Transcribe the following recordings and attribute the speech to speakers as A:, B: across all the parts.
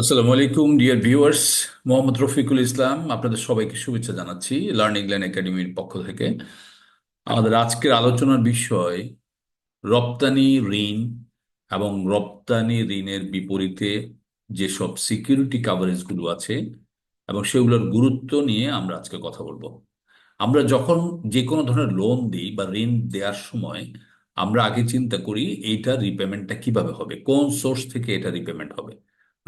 A: আসসালামু আলাইকুম, dear viewers. Mohammad Rafiqul Islam, আপনাদের সবাইকে শুভেচ্ছা জানাচ্ছি লার্নিং লাইন একাডেমির পক্ষ থেকে। আমাদের আজকের আলোচনার বিষয়, রপ্তানি ঋণ এবং রপ্তানি ঋণের বিপরীতে যেসব সিকিউরিটি কাভারেজগুলো আছে এবং সেগুলোর গুরুত্ব নিয়ে আমরা আজকে কথা বলব। আমরা যখন যে কোনো ধরনের লোন দিই বা ঋণ দেওয়ার সময়, আমরা আগে চিন্তা করি এইটার রিপেমেন্টটা কীভাবে হবে, কোন সোর্স থেকে এটা রিপেমেন্ট হবে।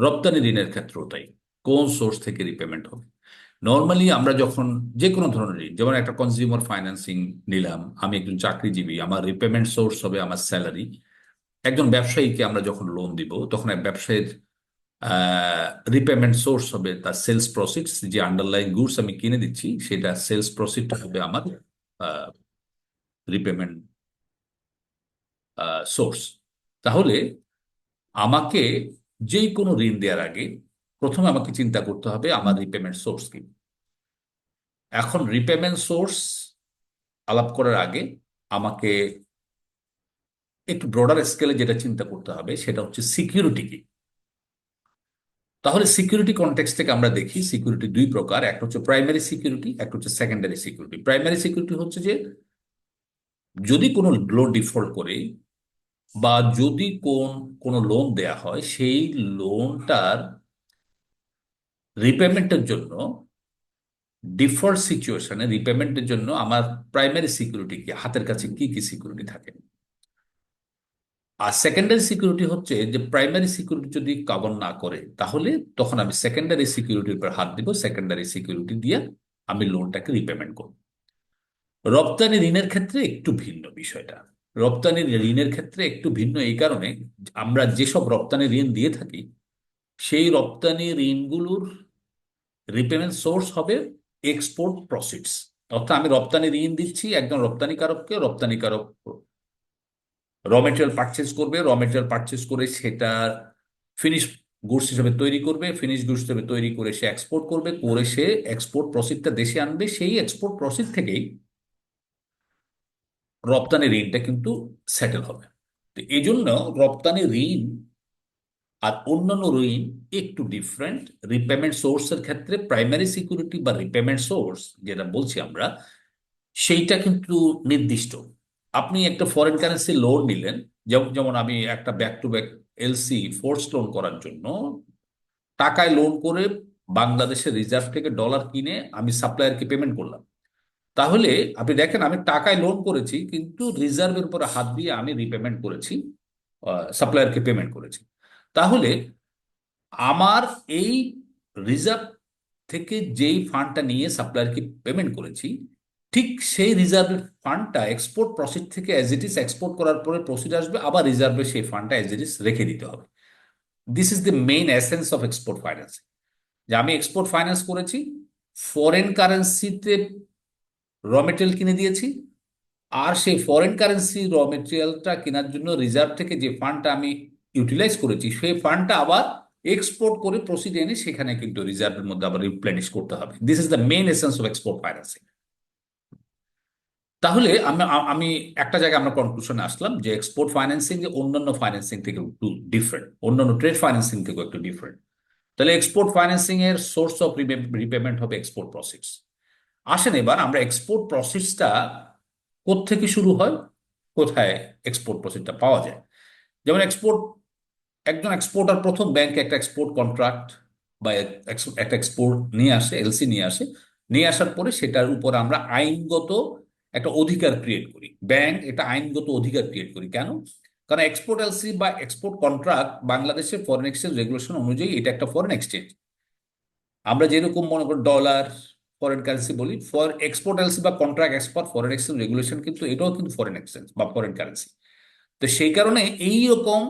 A: রপ্তানি ঋণের ক্ষেত্রেও তাই। কোন সোর্স থেকে রিপেমেন্ট হবে? নর্মালি আমরা যখন যে কোনো ধরনের ঋণ, যেমন একটা কনজিউমার ফাইন্যান্সিং নিলাম, আমি একজন চাকরিজীবী, আমার রিপেমেন্ট সোর্স হবে আমার স্যালারি একজন ব্যবসায়ীকে আমরা যখন লোন দিব, তখন এক ব্যবসায়ীর রিপেমেন্ট সোর্স হবে তার সেলস প্রসিডস যে আন্ডারলাইন গুডস আমি কিনে দিচ্ছি, সেটা সেলস প্রসিড হবে আমার রিপেমেন্ট সোর্স তাহলে আমাকে যে কোনো ঋণ দেওয়ার আগে প্রথমে আমাকে চিন্তা করতে হবে আমার রিপেমেন্ট সোর্স কি। এখন রিপেমেন্ট সোর্স আলাপ করার আগে আমাকে একটু ব্রডার স্কেলে যেটা চিন্তা করতে হবে সেটা হচ্ছে সিকিউরিটি কি। তাহলে সিকিউরিটি কনটেক্স থেকে আমরা দেখি সিকিউরিটি দুই প্রকার, একটা হচ্ছে প্রাইমারি সিকিউরিটি একটা হচ্ছে সেকেন্ডারি সিকিউরিটি প্রাইমারি সিকিউরিটি হচ্ছে যে যদি কোনো লোন ডিফল্ট করে বা যদি কোন, কোনো লোন দেয়া হয়, সেই লোনটার রিপেমেন্টের জন্য ডিফল্ট সিচুয়েশনে রিপেমেন্টের জন্য আমার প্রাইমারি সিকিউরিটি কি? হাতের কাছে কি কি সিকিউরিটি থাকে? আর সেকেন্ডারি সিকিউরিটি হচ্ছে যে প্রাইমারি সিকিউরিটি যদি কভার না করে, তাহলে তখন আমি সেকেন্ডারি সিকিউরিটির উপর হাত দিব সেকেন্ডারি সিকিউরিটি দিয়ে আমি লোনটাকে রিপেমেন্ট করব। রপ্তানি ঋণের ক্ষেত্রে একটু ভিন্ন বিষয়টা। রপ্তানি ঋণের ক্ষেত্রে একটু ভিন্ন এই কারণে আমরা যেসব রপ্তানি ঋণ দিয়ে থাকি, সেই রপ্তানি ঋণগুলোর রিপেমেন্ট সোর্স হবে এক্সপোর্ট প্রসিডস অর্থাৎ আমি রপ্তানি ঋণ দিচ্ছি, একজন রপ্তানিকারককে রপ্তানিকারক র মেটেরিয়াল পারচেস করবে র মেটেরিয়াল পারচেস করে সেটা ফিনিশ গুডস হিসেবে তৈরি করবে ফিনিশ গুডস হিসেবে তৈরি করে সে এক্সপোর্ট করবে, করে সে এক্সপোর্ট প্রসিডটা দেশে আনবে, সেই এক্সপোর্ট প্রসিড থেকেই রপ্তানি ঋণটা কিন্তু সেটেল হবে। তো এই জন্য রপ্তানি ঋণ আর অন্যান্য ঋণ একটু ডিফারেন্ট রিপেমেন্ট সোর্সের ক্ষেত্রে প্রাইমারি সিকিউরিটি বা রিপেমেন্ট সোর্স যেটা বলছি আমরা, সেইটা কিন্তু নির্দিষ্ট। আপনি একটা ফরেন কারেন্সি লোন নিলেন, যেমন যেমন আমি একটা back to back LC force loan করার জন্য, টাকায় লোন করে বাংলাদেশের রিজার্ভ থেকে ডলার কিনে আমি সাপ্লায়ারকে পেমেন্ট করলাম। তাহলে আপনি দেখেন, আমি টাকায় লোন করেছি, কিন্তু রিজার্ভের উপরে হাত দিয়ে আমি রিপেমেন্ট করেছি সাপ্লায়ারকে পেমেন্ট করেছি। তাহলে আমার এই রিজার্ভ থেকে যেই ফান্ডটা নিয়ে সাপ্লায়ারকে পেমেন্ট করেছি, ঠিক সেই রিজার্ভের ফান্ডটা এক্সপোর্ট প্রসিড থেকে অ্যাজ ইট ইস এক্সপোর্ট করার পরে প্রসিড আসবে, আবার রিজার্ভে সেই ফান্ডটা অ্যাজ ইট ইস রেখে দিতে হবে। This is the main essence of export finance যে আমি এক্সপোর্ট ফাইন্যান্স করেছি ফরেন কারেন্সিতে র মেটেরিয়াল কিনে দিয়েছি। আর সেই ফরেন কারেন্সি র মেটেরিয়ালটা কেনার জন্য রিজার্ভ থেকে যে ফান্ডটা আমি ইউটিলাইজ করেছি, সেই ফান্ডটা আবার এক্সপোর্ট করে প্রসিড এনে সেখানে কিন্তু রিজার্ভের মধ্যে আবার রিপ্লেনিশ করতে হবে। This is the main essence of export financing তাহলে আমি আমি একটা জায়গায় আমরা কনক্লুশনে আসলাম যে এক্সপোর্ট ফাইন্যান্সিং অন্যান্য ফাইন্যান্সিং থেকে একটু ডিফারেন্ট অন্যান্য ট্রেড ফাইন্যান্সিং থেকে একটু ডিফারেন্ট তাহলে এক্সপোর্ট ফাইন্যান্সিং এর সোর্স অফ রিপেমেন্ট হবে এক্সপোর্ট প্রসিডস আসেন এবার, আমরা এক্সপোর্ট প্রসিডসটা থেকে শুরু হয়? কোথায় এক্সপোর্ট প্রসেসটা পাওয়া যায়? যেমন এক্সপোর্ট একজন এক্সপোর্টার প্রথম ব্যাংকে একটা এক্সপোর্ট কন্ট্রাক্ট বা একটা এক্সপোর্ট নিয়ে আসে এলসি নিয়ে আসে। নিয়ে আসার পরে সেটার উপর আমরা আইনগত একটা অধিকার ক্রিয়েট করি। ব্যাংক এটা আইনগত অধিকার ক্রিয়েট করি। কেন? কারণ এক্সপোর্ট এলসি বা এক্সপোর্ট কন্ট্রাক্ট বাংলাদেশের ফরেন এক্সচেঞ্জ রেগুলেশন অনুযায়ী এটা একটা ফরেন এক্সচেঞ্জ আমরা যেরকম মনে করি ডলার ফরেন কারেন্সি বলি ফর এক্সপোর্ট এলসি বা contract export foreign exchange regulation কিন্তু এটাও কিন্তু ফরেন এক্সচেঞ্জ বা ফরেন কারেন্সি তো সেই কারণে এই রকম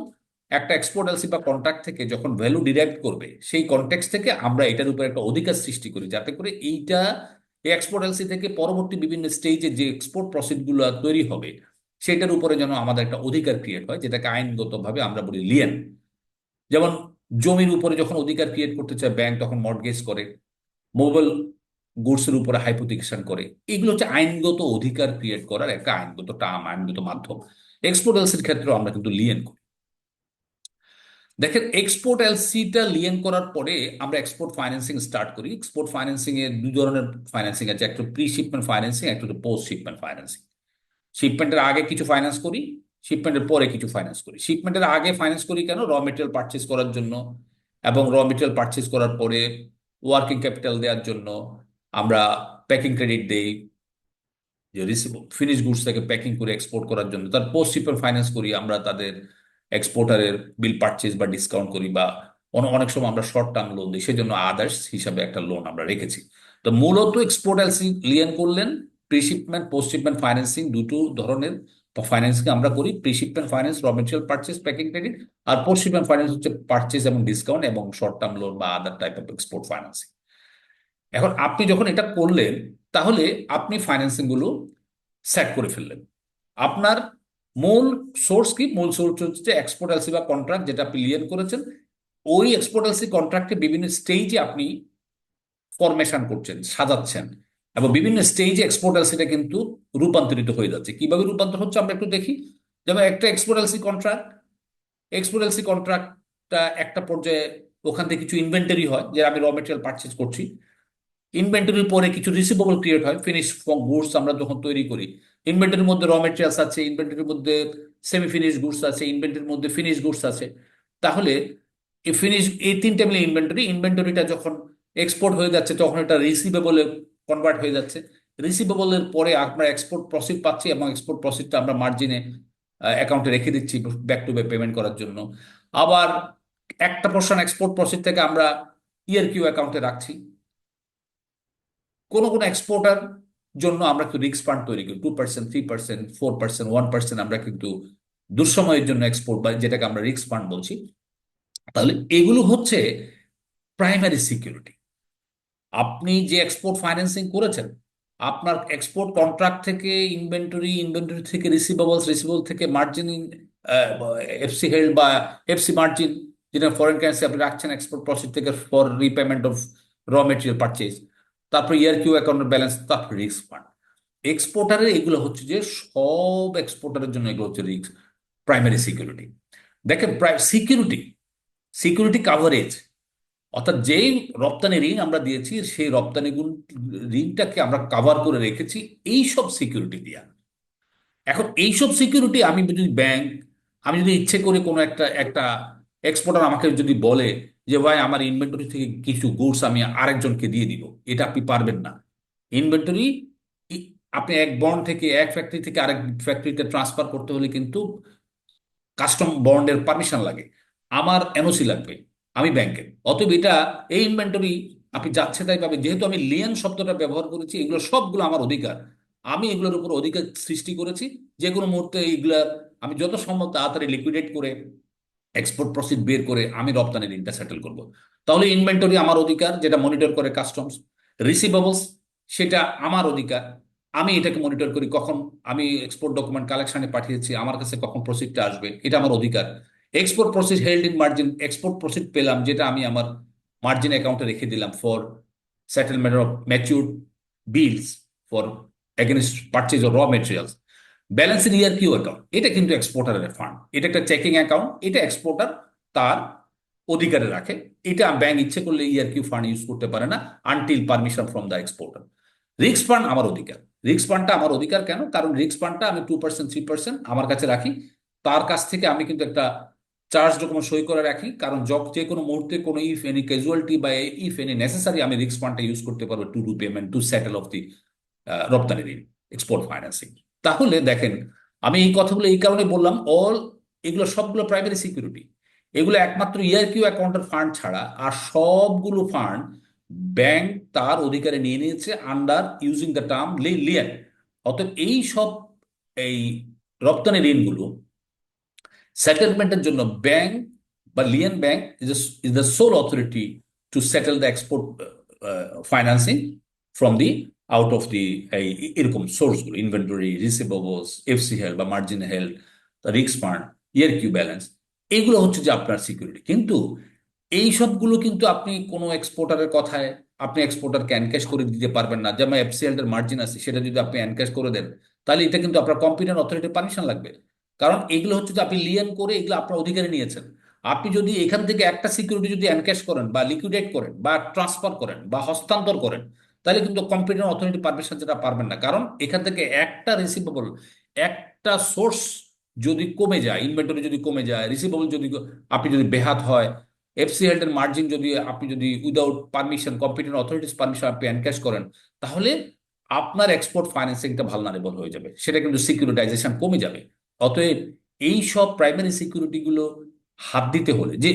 A: একটা এক্সপোর্ট এলসি বা কন্ট্রাক্ট থেকে যখন ভ্যালু ডিরাইভ করবে, সেই কন্টেক্স থেকে আমরা এটার উপর একটা অধিকার সৃষ্টি করি, যাতে করে এইটা এই এক্সপোর্ট এলসি থেকে পরবর্তী বিভিন্ন স্টেজে যে এক্সপোর্ট প্রসিডগুলো তৈরি হবে, সেটার উপরে যেন আমাদের একটা অধিকার ক্রিয়েট হয়, যেটাকে আইনগতভাবে আমরা বলি লিয়েন যেমন জমির উপরে যখন অধিকার ক্রিয়েট করতে চায় ব্যাংক তখন মর্গেজ করে মোবাইল গুডসের উপরে হাইপোথিকেশন করে। এগুলো হচ্ছে আইনগত অধিকার ক্রিয়েট করার একটা আইনগত টার্ম আইনগত মাধ্যম। এক্সপোর্ট এলসির ক্ষেত্রেও আমরা কিন্তু লিয়েন করি। দেখেন এক্সপোর্ট এলসিটা লিয়েন করার পরে আমরা এক্সপোর্ট ফাইন্যান্সিং স্টার্ট করি। এক্সপোর্ট ফাইন্যান্সিং এর দুই ধরনের ফাইন্যান্সিং আছে। একটা প্রি শিপমেন্ট ফাইন্যান্সিং একটা হচ্ছে পোস্ট শিপমেন্ট ফাইন্যান্সিং শিপমেন্টের আগে কিছু ফাইন্যান্স করি শিপমেন্টের পরে কিছু ফাইন্যান্স করি। শিপমেন্টের আগে ফাইন্যান্স করি কেন? র মেটেরিয়াল পারচেস করার জন্য। এবং র মেটেরিয়াল পারচেস করার পরে ওয়ার্কিং ক্যাপিটাল দেওয়ার জন্য। আমরা প্যাকিং ক্রেডিট দেই, যে ফিনিশ গুডস থেকে প্যাকিং করে এক্সপোর্ট করার জন্য। তার পোস্ট শিপের ফাইন্যান্স করি, আমরা তাদের এক্সপোর্টারের বিল পারচেজ বা ডিসকাউন্ট করি বা অনেক সময় আমরা শর্ট টার্ম লোন দিই, সেজন্য আদার্স হিসাবে একটা লোন আমরা রেখেছি। তো মূলত এক্সপোর্ট লিয়েন করলেন pre shipment post shipment financing দুটো ধরনের ফাইন্যান্সিং আমরা করি। Pre shipment finance raw material purchase packing credit আর পোস্ট শিপমেন্ট ফাইন্যান্স হচ্ছে পারচেজ এবং ডিসকাউন্ট এবং শর্ট টার্ম লোন বা other type of export financing এখন আপনি যখন এটা করলেন, তাহলে আপনি ফাইন্যান্সিংগুলো সেট করে ফেললেন। আপনার মূল সোর্স কি? মূল সোর্স হচ্ছে এক্সপোর্ট এলসি বা কন্ট্রাক্ট যেটা আপনি করেছেন। ওই এক্সপোর্ট এলসি কন্ট্রাক্টে বিভিন্ন স্টেজে আপনি ফরমেশন করছেন, সাজাচ্ছেন এবং বিভিন্ন স্টেজে এক্সপোর্ট এলসিটা কিন্তু রূপান্তরিত হয়ে যাচ্ছে। কীভাবে রূপান্তর হচ্ছে আমরা একটু দেখি। যেমন একটা export LC contract export LC কন্ট্রাক্টটা একটা পর্যায়ে ওখান থেকে কিছু ইনভেন্টারি হয় যে আমি র মেটেরিয়াল পারচেজ করছি। ইনভেন্টরির পরে কিছু রিসিভেবল ক্রিয়েট হয় ফিনিশ গুডস আমরা যখন তৈরি করি ইনভেন্টরির মধ্যে র মেটেরিয়ালস আছে ইনভেন্টরির মধ্যে সেমি ফিনিশ গুডস আছে ইনভেন্টরির মধ্যে ফিনিশ গুডস আছে। তাহলে এই ফিনিশ এই তিনটে মিলে ইনভেন্টরি ইনভেন্টরিটা যখন এক্সপোর্ট হয়ে যাচ্ছে, তখন এটা রিসিভেবলে কনভার্ট হয়ে যাচ্ছে। রিসিভেবলের পরে আমরা এক্সপোর্ট প্রসিড পাচ্ছি এবং এক্সপোর্ট প্রসিডটা আমরা মার্জিনে অ্যাকাউন্টে রেখে দিচ্ছি ব্যাক টু ব্যাক পেমেন্ট করার জন্য। আবার একটা পোর্শন এক্সপোর্ট প্রসিড থেকে আমরা ইয়ার কিউ অ্যাকাউন্টে রাখছি। কোনো কোনো এক্সপোর্টার জন্য আমরা একটু রিক্স ফান্ড তৈরি করি। Two percent three percent four percent one percent আমরা কিন্তু দুঃসময়ের জন্য এক্সপোর্ট বা যেটাকে আমরা রিক্স ফান্ড বলছি। তাহলে এগুলো হচ্ছে প্রাইমারি সিকিউরিটি আপনি যে এক্সপোর্ট ফাইন্যান্সিং করেছেন, আপনার এক্সপোর্ট কন্ট্রাক্ট থেকে ইনভেন্টরি ইনভেন্টরি থেকে রিসিভেবলস রিসিভেবল থেকে মার্জিন এফসি হেল্ড বা এফসি মার্জিন যেটা ফরেন কারেন্সি আপনি রাখছেন এক্সপোর্ট প্রসিড থেকে for repayment of raw material purchase তারপর ইয়ার কিউ অ্যাকাউন্টের ব্যালেন্স তারপর রিস্ক ফান্ড এক্সপোর্টারের এগুলো হচ্ছে যে সব এক্সপোর্টারের জন্য এগুলো হচ্ছে রিস্ক প্রাইমারি সিকিউরিটি দেখেন সিকিউরিটি সিকিউরিটি কাভারেজ অর্থাৎ যেই রপ্তানি ঋণ আমরা দিয়েছি, সেই রপ্তানি ঋণটাকে আমরা কাভার করে রেখেছি এই সব সিকিউরিটি দিয়া। এখন এইসব সিকিউরিটি আমি যদি ব্যাংক আমি যদি ইচ্ছে করে কোনো একটা একটা এক্সপোর্টার আমাকে যদি বলে যে ভাই আমার ইনভেন্টরি থেকে কিছু গুডস আমি আরেকজনকে দিয়ে দিব, এটা আপনি পারবেন না। ইনভেন্টরি আপনি এক বন্ড থেকে এক ফ্যাক্টরি থেকে আরেক ফ্যাক্টরিতে ট্রান্সফার করতে হলে কিন্তু কাস্টম বন্ডের পারমিশন লাগে। আমার এনওসি লাগবে, আমি ব্যাংকের অতএব এটা, এই ইনভেন্টরি আপনি যাচ্ছে তাই পাবে যেহেতু আমি লিয়ান শব্দটা ব্যবহার করেছি, এগুলো সবগুলো আমার অধিকার। আমি এগুলোর উপর অধিকার সৃষ্টি করেছি যে কোনো মুহূর্তে এইগুলা আমি যত সম্ভব তাড়াতাড়ি লিকুইডেট করে এক্সপোর্ট প্রসিড বের করে আমি রপ্তানি ঋণটা সেটেল করব। তাহলে ইনভেন্টরি আমার অধিকার, যেটা মনিটর করে কাস্টমস রিসিভেবলস সেটা আমার অধিকার। আমি এটাকে মনিটর করি কখন আমি এক্সপোর্ট ডকুমেন্ট কালেকশনে পাঠিয়েছি, আমার কাছে কখন প্রসিডটা আসবে, এটা আমার অধিকার। Export proceed held in margin export proceed পেলাম, যেটা আমি আমার মার্জিন অ্যাকাউন্টে রেখে দিলাম for settlement of mature bills for against purchase of raw materials balancing ERQ account এটা কিন্তু এক্সপোর্টারের ফান্ড এটা একটা চেকিং অ্যাকাউন্ট এটা এক্সপোর্টার তার অধিকারে রাখে। এটা ব্যাংক ইচ্ছে করলে ইয়ার কিউ ফান্ড ইউজ করতে পারে না until permission from the exporter রিক্স ফান্ড আমার অধিকার। রিক্স ফান্ডটা আমার অধিকার কেন? কারণ রিক্স ফান্ডটা আমি টু পার্সেন্ট থ্রি পার্সেন্ট আমার কাছে রাখি। তার কাছ থেকে আমি কিন্তু একটা চার্জ ডকুমেন্ট সই করে রাখি। কারণ যক যে কোনো মুহূর্তে কোনো ইফ এনি ক্যাজুয়ালিটি বা ইফ এনি নেসেসারি আমি রিক্স ফান্ডটা ইউজ করতে পারব to do payment to settle of the রপ্তানি ঋণ এক্সপোর্ট ফাইন্যান্সিং তাহলে দেখেন, আমি এই কথাগুলো এই কারণে বললাম অল এগুলো সবগুলো প্রাইমারি সিকিউরিটি এগুলো একমাত্র ইয়ার কিউ অ্যাকাউন্টের ফান্ড ছাড়া আর সবগুলো ফান্ড ব্যাংক তার অধিকারে নিয়ে নিয়েছে আন্ডার ইউজিং দ্য টার্ম লিয়ার অতএব এই সব, এই রপ্তানি ঋণগুলো সেটেলমেন্টের জন্য ব্যাংক বা lien bank is the sole authority to settle the export financing the out of the এই এরকম সোর্সগুলো ইনভেন্টরি রিসিভেবলস এফসি হেল্ড বা মার্জিন হেল্ড রিক্স ফান্ড ইয়ার কিউ ব্যালেন্স এগুলো হচ্ছে যে আপনার সিকিউরিটি কিন্তু এই সবগুলো কিন্তু আপনি কোনো এক্সপোর্টারের কথায়, আপনি এক্সপোর্টারকে এনক্যাশ করে দিতে পারবেন না। যেমন এফসিএল এর মার্জিন আছে, সেটা যদি আপনি এনক্যাশ করে দেন, তাহলে এটা কিন্তু আপনার কম্পিউটার অথরিটির পারমিশন লাগবে। কারণ এগুলো হচ্ছে যে আপনি লিয়ান করে এগুলো আপনার অধিকারে নিয়েছেন। আপনি যদি এখান থেকে একটা সিকিউরিটি যদি এনক্যাশ করেন বা লিকুইডেট করেন বা ট্রান্সফার করেন বা হস্তান্তর করেন তাহলে কিন্তু কম্পিটিং অথরিটি পারমিশন যেটা পারবেন না। কারণ এখান থেকে একটা রিসিভেবল একটা সোর্স যদি কমে যায় ইনভেন্টরি যদি কমে যায় রিসিভেবল যদি আপনি যদি বেহাত হয় এফসি হেল্ডের মার্জিন যদি আপনি যদি without permission competing authorities permission আপনি এনক্যাশ করেন, তাহলে আপনার এক্সপোর্ট ফাইন্যান্সিংটা ভালনারেবল হয়ে যাবে। সেটা কিন্তু সিকিউরিটাইজেশন কমে যাবে। অতএব এই সব প্রাইমারি সিকিউরিটিগুলো হাত দিতে হলে, যে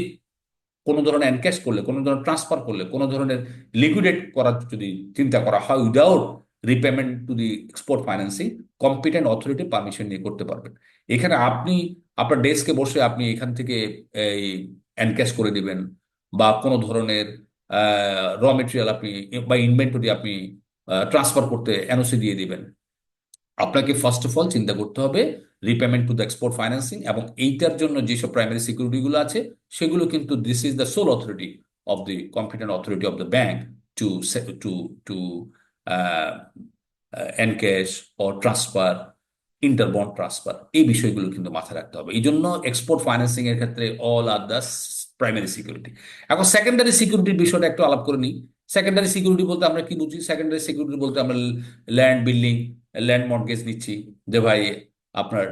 A: কোনো ধরনের এনক্যাশ করলে, কোনো ধরনের ট্রান্সফার করলে, কোনো ধরনের লিকুইডেট করার যদি চিন্তা করা হয় without repayment to the export financing competent authority permission নিয়ে করতে পারবেন। এখানে আপনি, আপনার ডেস্কে বসে আপনি এখান থেকে এই এনক্যাশ করে দিবেন বা কোনো ধরনের র মেটেরিয়াল আপনি বা ইনভেন্টরি আপনি ট্রান্সফার করতে এনওসি দিয়ে দিবেন। আপনাকে ফার্স্ট অফ অল চিন্তা করতে হবে repayment to the export financing এবং এইটার জন্য যেসব প্রাইমারি সিকিউরিটিগুলো আছে, সেগুলো কিন্তু this is the sole authority of the competent authority of the bank to to to encash O transfer ইন্টারবন্ড transfer এই বিষয়গুলো কিন্তু মাথায় রাখতে হবে। এই জন্য এক্সপোর্ট ফাইন্যান্সিং এর ক্ষেত্রে all are the primary security এখন সেকেন্ডারি সিকিউরিটির বিষয়টা একটু আলাপ করে নিই। সেকেন্ডারি সিকিউরিটি বলতে আমরা কি বুঝি? সেকেন্ডারি সিকিউরিটি বলতে আমরা ল্যান্ড বিল্ডিং ল্যান্ড মর্টগেজ নিচ্ছি, যে ভাই আপনার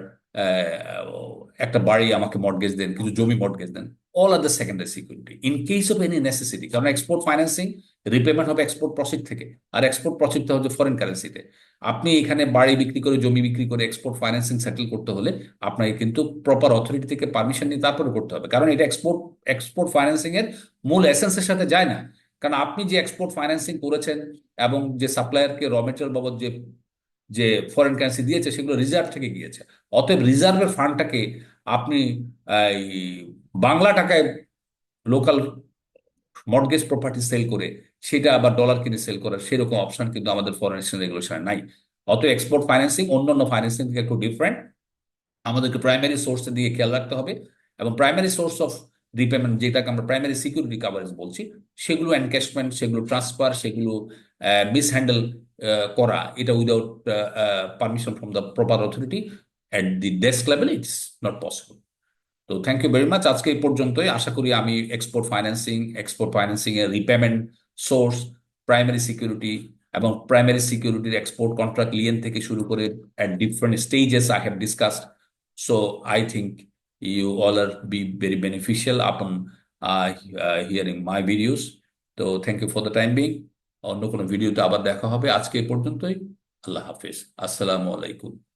A: একটা বাড়ি আমাকে মর্টগেজ দেন কিছু জমি mortgage then all are the secondary security in case of any necessity কারণ এক্সপোর্ট ফাইন্যান্সিং রিপেমেন্ট হবে এক্সপোর্ট প্রসিড থেকে, আর এক্সপোর্ট প্রসিডটা হচ্ছে ফরেন কারেন্সিতে আপনি এখানে বাড়ি বিক্রি করে, জমি বিক্রি করে এক্সপোর্ট ফাইন্যান্সিং সেটেল করতে হলে আপনাকে কিন্তু প্রপার অথরিটি থেকে পারমিশন নিয়ে তারপরে করতে হবে, কারণ এটা এক্সপোর্ট এক্সপোর্ট ফাইন্যান্সিং এর মূল এসেন্সের সাথে যায় না। কারণ আপনি যে এক্সপোর্ট ফাইন্যান্সিং করেছেন এবং যে সাপ্লায়ারকে র মেটেরিয়াল বাবদ যে যে ফরেন কারেন্সি দিয়েছে, সেগুলো রিজার্ভ থেকে গিয়েছে। অতএব রিজার্ভের ফান্ডটাকে আপনি বাংলা টাকায় লোকাল মর্গেজ প্রপার্টি সেল করে, সেটা আবার ডলার কিনে সেল করার সেরকম অপশন কিন্তু আমাদের ফরেন এক্সচেঞ্জ রেগুলেশনে নাই। অত এক্সপোর্ট ফাইন্যান্সিং অন্যান্য ফাইন্যান্সিং থেকে একটু ডিফারেন্ট আমাদেরকে প্রাইমারি সোর্সে দিয়ে খেয়াল রাখতে হবে এবং প্রাইমারি সোর্স অফ রিপেমেন্ট যেটাকে আমরা প্রাইমারি সিকিউরিটি কাভারেজ বলছি, সেগুলো এনক্যাশমেন্ট সেগুলো ট্রান্সফার সেগুলো মিসহ্যান্ডেল করা, এটা without permission from the proper authority at the desk level it's not possible তো থ্যাংক ইউ ভেরি মাচ আজকে এই পর্যন্তই। আশা করি আমি এক্সপোর্ট ফাইন্যান্সিং এক্সপোর্ট ফাইন্যান্সিং এর রিপেমেন্ট সোর্স প্রাইমারি সিকিউরিটি এবং প্রাইমারি সিকিউরিটির এক্সপোর্ট কন্ট্রাক্ট লিয়েন থেকে শুরু করে at different stages I have discussed so I think you all are be very beneficial upon uh, uh, hearing my videos. তো thank you for the time being অন্য কোনো ভিডিওতে আবার দেখা হবে। আজকে পর্যন্তই। আল্লাহ হাফিজ। আসসালামু আলাইকুম।